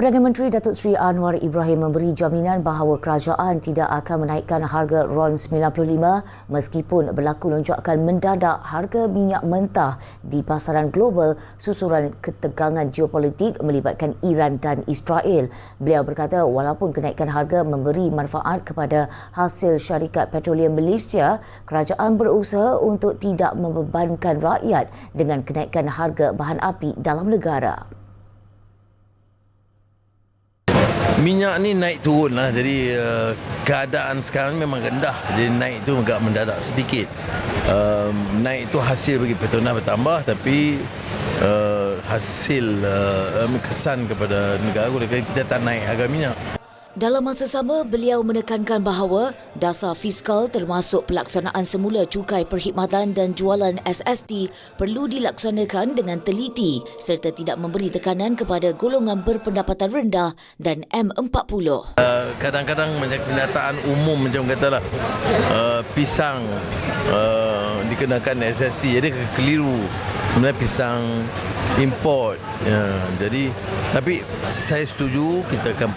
Perdana Menteri Datuk Seri Anwar Ibrahim memberi jaminan bahawa kerajaan tidak akan menaikkan harga RON 95 meskipun berlaku lonjakan mendadak harga minyak mentah di pasaran global susuran ketegangan geopolitik melibatkan Iran dan Israel. Beliau berkata walaupun kenaikan harga memberi manfaat kepada hasil syarikat petroleum Malaysia, kerajaan berusaha untuk tidak membebankan rakyat dengan kenaikan harga bahan api dalam negara. Minyak ni naik turun lah. Jadi uh, keadaan sekarang memang rendah. Jadi naik tu agak mendadak sedikit. Um, Naik tu hasil bagi Petronas bertambah Tapi uh, hasil uh, um, kesan kepada negara Kita tak naik harga minyak Dalam masa sama, beliau menekankan bahawa dasar fiskal termasuk pelaksanaan semula cukai perkhidmatan dan jualan SST perlu dilaksanakan dengan teliti serta tidak memberi tekanan kepada golongan berpendapatan rendah dan M40. Uh, kadang-kadang macam kenyataan umum macam katalah uh, pisang uh, dikenakan SST jadi keliru. Sebenarnya pisang import. Ya, jadi tapi saya setuju kita akan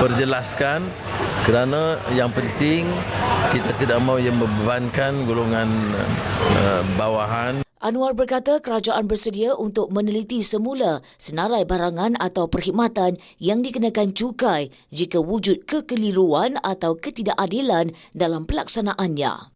perjelaskan kerana yang penting kita tidak mahu yang membebankan golongan uh, bawahan. Anwar berkata kerajaan bersedia untuk meneliti semula senarai barangan atau perkhidmatan yang dikenakan cukai jika wujud kekeliruan atau ketidakadilan dalam pelaksanaannya.